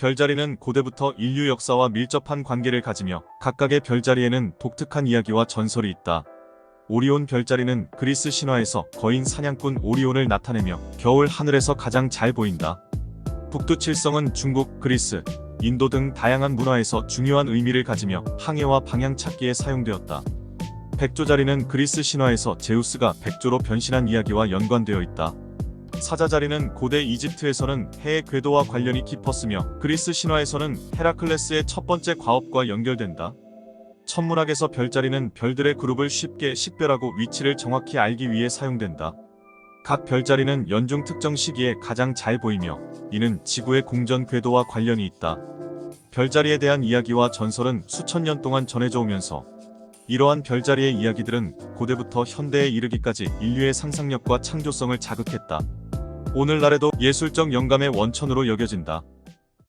별자리는 고대부터 인류 역사와 밀접한 관계를 가지며 각각의 별자리에는 독특한 이야기와 전설이 있다. 오리온 별자리는 그리스 신화에서 거인 사냥꾼 오리온을 나타내며 겨울 하늘에서 가장 잘 보인다. 북두칠성은 중국, 그리스, 인도 등 다양한 문화에서 중요한 의미를 가지며 항해와 방향 찾기에 사용되었다. 백조자리는 그리스 신화에서 제우스가 백조로 변신한 이야기와 연관되어 있다. 사자 자리는 고대 이집트에서는 해의 궤도와 관련이 깊었으며 그리스 신화에서는 헤라클레스의 첫 번째 과업과 연결된다. 천문학에서 별자리는 별들의 그룹을 쉽게 식별하고 위치를 정확히 알기 위해 사용된다. 각 별자리는 연중 특정 시기에 가장 잘 보이며 이는 지구의 공전 궤도와 관련이 있다. 별자리에 대한 이야기와 전설은 수천 년 동안 전해져 오면서 이러한 별자리의 이야기들은 고대부터 현대에 이르기까지 인류의 상상력과 창조성을 자극했다. 오늘날에도 예술적 영감의 원천으로 여겨진다.